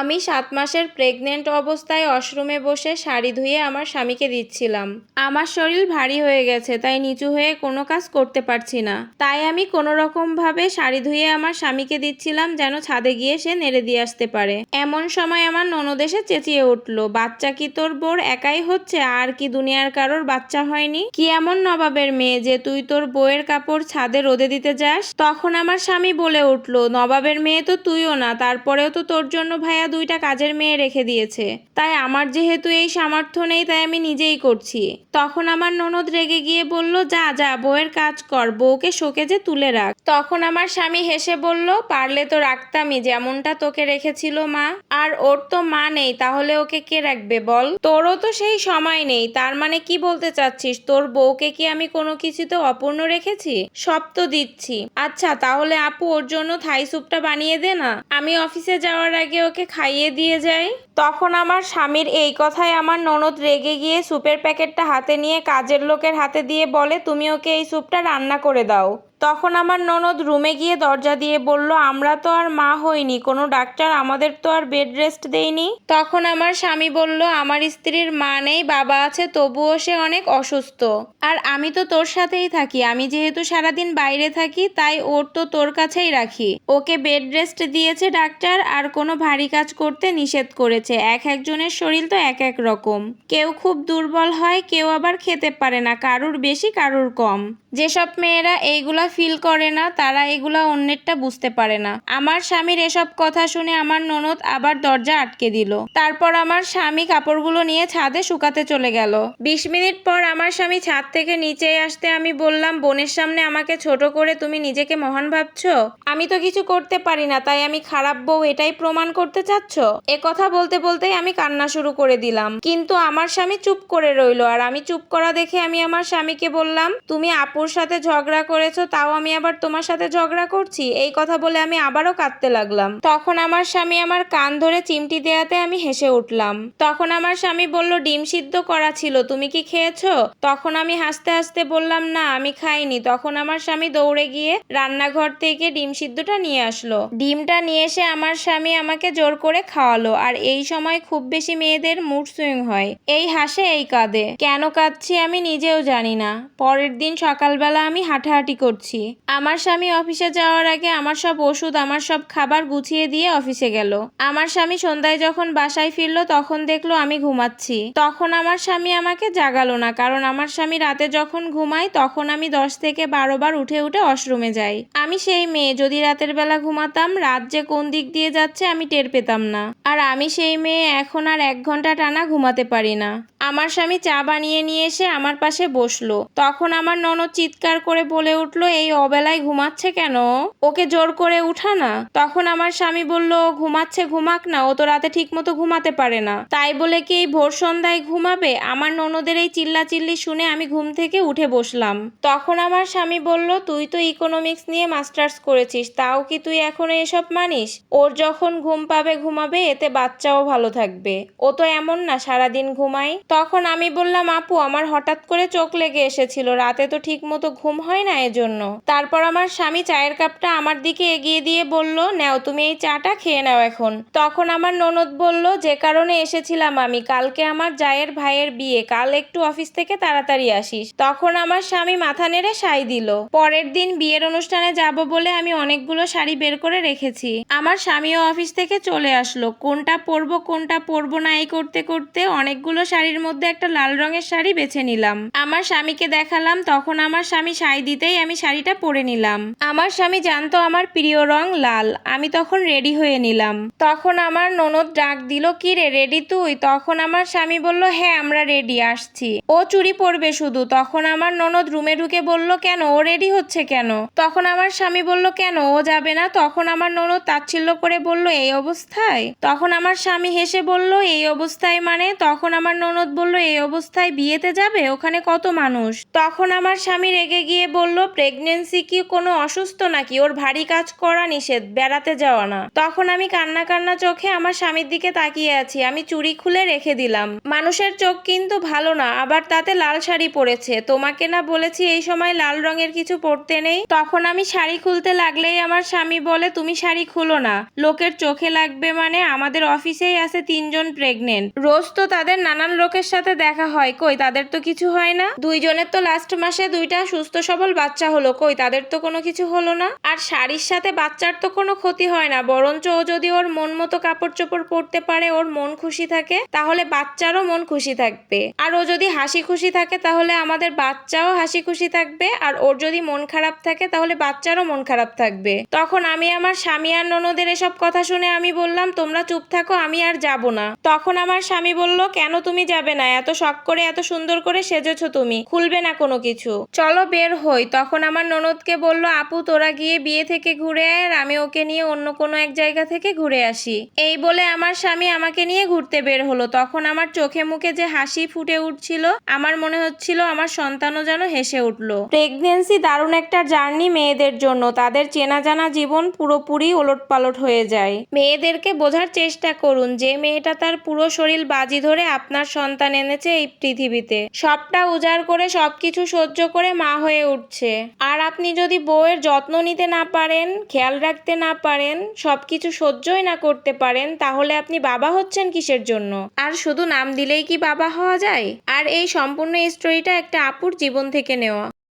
আমি সাত মাসের প্রেগনেন্ট অবস্থায় অশরুমে বসে শাড়ি ধুয়ে আমার স্বামীকে দিচ্ছিলাম। আমার শরীর ভারী হয়ে গেছে, তাই নিচু হয়ে কোনো কাজ করতে পারছি না। তাই আমি কোনো রকম ভাবে শাড়ি ধুয়ে আমার স্বামীকে দিচ্ছিলাম যেন ছাদে গিয়ে সে নেড়ে দিয়ে আসতে পারে। এমন সময় আমার ননদ এসে চেঁচিয়ে উঠল, বাচ্চা কি তোর বোর একাই হচ্ছে? আর কি দুনিয়ার কারোর বাচ্চা হয়নি? কি এমন নবাবের মেয়ে যে তুই তোর বউয়ের কাপড় ছাদে রোদে দিতে যাস? তখন আমার স্বামী বলে উঠল, নবাবের মেয়ে তো তুইও না, তারপরেও তো তোর জন্য ভাইয়া দুইটা কাজের মেয়ে রেখে দিয়েছে। তাই আমার যেহেতু এই সামর্থ্য নেই, তাই আমি নিজেই করছি। তখন আমার ননদ রেগে গিয়ে বলল, যা যা, বউয়ের কাজ কর, বউকে শোকেজে তুলে রাখ। তখন আমার স্বামী হেসে বলল, পারলে তো রাখতামই, যেমনটা তোকে রেখেছিল মা। আর ওর তো মা নেই, তাহলে ওকে কে রাখবে বল? তোরও তো সেই সময় নেই, তার মানে কি বলতে চাচ্ছিস? তোর বউকে কি আমি কোনো কিছুতে অপূর্ণ রেখেছি? সব তো দিচ্ছি। আচ্ছা তাহলে আপু ওর জন্য থাই স্যুপটা বানিয়ে দে না। আমি অফিসে যাওয়ার আগে ওকে খাইয়ে দিয়ে যাই তখন আমার স্বামীর এই কথায় আমার ননদ রেগে গিয়ে স্যুপের প্যাকেটটা হাতে নিয়ে কাজের লোকের হাতে দিয়ে বলে, তুমি ওকে এই স্যুপটা রান্না করে দাও। তখন আমার ননদ রুমে গিয়ে দরজা দিয়ে বলল, আমরা তো আর মা হইনি, কোনো ডাক্তার আমাদের তো আর বেড রেস্ট দেয়নি। তখন আমার স্বামী বলল, আমার স্ত্রীর মা নেই, বাবা আছে, তবুও সে অনেক অসুস্থ। আর আমি তো তোর সাথেই থাকি, আমি যেহেতু সারাদিন বাইরে থাকি, তাই ওর তো তোর কাছেই রাখি। ওকে বেড রেস্ট দিয়েছে ডাক্তার, আর কোনো ভারী কাজ করতে নিষেধ করেছে। এক একজনের শরীর তো এক এক রকম। কেউ খুব দুর্বল হয়, কেউ আবার খেতে পারে না, কারুর বেশি, কারুর কম। যেসব মেয়েরা এইগুলা ফিল করে না, তারা এগুলা অন্যেরটা বুঝতে পারে না। আমার স্বামীর এসব কথা শুনে আমার ননদ আবার দরজা আটকে দিল। তারপর আমার স্বামী কাপড়গুলো নিয়ে ছাদে শুকাতে চলে গেল। বিশ মিনিট পর আমার স্বামী ছাদ থেকে নিচে আসতে আমি বললাম, বোনের সামনে আমাকে ছোট করে তুমি নিজেকে মহান ভাবছ? আমি তো কিছু করতে পারি না, তাই আমি খারাপ বউ, এটাই প্রমাণ করতে চাচ্ছ? এ কথা বলতে বলতেই আমি কান্না শুরু করে দিলাম। কিন্তু আমার স্বামী চুপ করে রইল, আর আমি চুপ করা দেখে আমি আমার স্বামীকে বললাম, তুমি আপুর সাথে ঝগড়া করেছ তাও আমি আবার তোমার সাথে ঝগড়া করছি? এই কথা বলে আমি আবারও কাঁদতে লাগলাম। তখন আমার স্বামী আমার কান ধরে চিমটি দেয়াতে আমি হেসে উঠলাম। তখন আমার স্বামী বলল, ডিম সিদ্ধ করা ছিল, তুমি কি খেয়েছো? তখন আমি হাসতে হাসতে বললাম, না, আমি খাইনি। তখন আমার স্বামী দৌড়ে গিয়ে রান্নাঘর থেকে ডিম সিদ্ধটা নিয়ে আসলো। ডিমটা নিয়ে এসে আমার স্বামী আমাকে জোর করে খাওয়ালো, আর এই সময় খুব বেশি মেয়েদের মুড সুইং হয়। এই হাসে, এই কাঁদে। কেন কাঁদছি আমি নিজেও জানি না। পরের দিন সকালবেলা আমি হাঁটাহাঁটি করছি। আমার স্বামী অফিসে যাওয়ার আগে আমার সব ওষুধ, আমার সব খাবার গুছিয়ে দিয়ে অফিসে গেল। আমার স্বামী সন্ধ্যায় যখন বাসায় ফিরলো, তখন দেখল আমি ঘুমাচ্ছি। তখন আমার স্বামী আমাকে জাগালো না, কারণ আমার স্বামী রাতে যখন ঘুমায়, তখন আমি দশ থেকে বারো বার উঠে উঠে ওয়াশরুমে যাই। আমি সেই মেয়ে, যদি রাতের বেলা ঘুমাতাম, রাত যে কোন দিক দিয়ে যাচ্ছে আমি টের পেতাম না। আর আমি সেই মেয়ে, এখন আর এক ঘণ্টা টানা ঘুমাতে পারি না। আমার স্বামী চা বানিয়ে নিয়ে এসে আমার পাশে বসল। তখন আমার ননদ চিৎকার করে বলে উঠল এই অবেলায় ঘুমাচ্ছে কেন? ওকে জোর করে উঠা না। তখন আমার স্বামী বলল "ও ঘুমাচ্ছে, ঘুমাক না, ও তো রাতে ঠিক মতো ঘুমাতে পারে না। তাই বলে কি, এই ভোর সন্ধ্যায় ঘুমাবে? আমার ননদের এই চিল্লা চিল্লি শুনে আমি ঘুম থেকে উঠে বসলাম। তখন আমার স্বামী বলল, তুই তো ইকোনমিক্স নিয়ে মাস্টার্স করেছিস, তাও কি তুই এখনও এসব মানিস? ওর যখন ঘুম পাবে, ঘুমাবে, এতে বাচ্চাও ভালো থাকবে। ও তো এমন না, সারাদিন ঘুমায়। তখন আমি বললাম, আপু, আমার হঠাৎ করে চোখ লেগে এসেছিল, রাতে তো ঠিক মতো ঘুম হয় না এজন্য। তারপর আমার স্বামী চায়ের কাপটা আমার দিকে এগিয়ে দিয়ে বলল, নাও, তুমি এই চাটা খেয়ে নাও এখন। তখন আমার ননদ বলল, যে কারণে এসেছিলাম আমি, কালকে আমার জায়ের ভাইয়ের বিয়ে, কাল একটু অফিস থেকে তাড়াতাড়ি আসিস। তখন আমার স্বামী মাথা নেড়ে সাই দিল, পরের দিন বিয়ের অনুষ্ঠানে যাব বলে আমি অনেকগুলো শাড়ি বের করে রেখেছি। আমার স্বামীও অফিস থেকে চলে আসলো, কোনটা পরবো কোনটা পরবো না, এই করতে করতে অনেকগুলো শাড়ির মধ্যে একটা লাল রঙের শাড়ি বেছে নিলাম। আমার স্বামীকে দেখালাম, তখন আমার স্বামী সাই দিতেই আমি শাড়িটা পরে নিলাম। আমার স্বামী জানতো আমার প্রিয় রং লাল। আমি তখন রেডি হয়ে নিলাম। তখন আমার ননদ ডাক দিল, কি রে, রেডি তুই? তখন আমার স্বামী বলল হ্যাঁ আমরা রেডি, আসছি। ও চুরি পরবে শুধু। তখন আমার ননদ রুমে ঢুকে বলল, কেন? ও রেডি হচ্ছে কেন? তখন আমার স্বামী বলল, কেন? ও যাবে না? তখন আমার ননদ তাচ্ছিল্য করে বলল, এই অবস্থায়? তখন আমার স্বামী হেসে বলল, এই অবস্থায় মানে? তখন আমার ননদ বলল, এই অবস্থায় বিয়েতে যাবে? ওখানে কত মানুষ? তখন আমার স্বামী রেগে গিয়ে বলল, প্রেগনেন্ট প্রেগনেন্সি কি কোনো অসুস্থ নাকি? ওর ভারী কাজ করা নিষেধ, বেড়াতে যাওয়া না। তখন আমি কান্না কান্না চোখে আমার স্বামীর দিকে তাকিয়ে আছি, আমি চুরি খুলে রেখে দিলাম। মানুষের চোখ কিন্তু ভালো না, আবার তাতে লাল শাড়ি পরেছে। তোমাকে না বলেছি এই সময় লাল রঙের কিছু পরতে নেই? তখন আমি শাড়ি খুলতে লাগলেই আমার স্বামী বলে, তুমি শাড়ি খুলো না। লোকের চোখে লাগবে মানে আমাদের অফিসেই আছে তিনজন প্রেগনেন্ট রোজ তো তাদের নানান লোকের সাথে দেখা হয়। কই, তাদের তো কিছু হয় না? দুইজনের তো লাস্ট মাসে দুইটা সুস্থ সবল বাচ্চা হলো। কই, তাদের তো কোনো কিছু হলো না। আর শাড়ির সাথে বাচ্চার তো কোনো ক্ষতি হয় না, বরঞ্চ ও যদি ওর মন মতো কাপড় চোপড় পরতে পারে, ওর মন খুশি থাকে, তাহলে বাচ্চারও মন খুশি থাকবে। আর ও যদি হাসি খুশি থাকে, তাহলে আমাদের বাচ্চাও হাসি খুশি থাকবে, আর ওর যদি মন খারাপ থাকে, তাহলে বাচ্চারও মন খারাপ থাকবে। তখন আমি আমার স্বামী আর ননদের এসব কথা শুনে আমি বললাম, তোমরা চুপ থাকো, আমি আর যাব না। তখন আমার স্বামী বলল, কেন তুমি যাবে না? এত শখ করে, এত সুন্দর করে সেজেছো তুমি, খুলবে না কোনো কিছু। চলো বের হই। তখন আমার ননদকে বলল, আপু, তোরা গিয়ে বিয়ে থেকে ঘুরে আয় আর আমি ওকে নিয়ে অন্য কোনো এক জায়গা থেকে ঘুরে আসি। এই বলে আমার স্বামী আমাকে নিয়ে ঘুরতে বের হলো। তখন আমার চোখে মুখে যে হাসি ফুটে উঠছিল, আমার মনে হচ্ছিল আমার সন্তানও যেন হেসে উঠল। প্রেগনেন্সি দারুণ একটা জার্নি মেয়েদের জন্য। তাদের চেনা জানা জীবন পুরোপুরি ওলটপালট হয়ে যায়। মেয়েদেরকে বোঝার চেষ্টা করুন, যে মেয়েটা তার পুরো শরীর বাজি ধরে আপনার সন্তান এনেছে এই পৃথিবীতে। সবটা উজাড় করে সবকিছু সহ্য করে মা হয়ে উঠছে। আর আপনি যদি বউয়ের যত্ন নিতে না পারেন, খেয়াল রাখতে না পারেন সব কিছু সহ্যই না করতে পারেন, তাহলে আপনি বাবা হচ্ছেন কিসের জন্য? আর শুধু নাম দিলেই কি বাবা হওয়া যায়? আর এই সম্পূর্ণ স্টোরিটা একটা আপুর জীবন থেকে নেওয়া।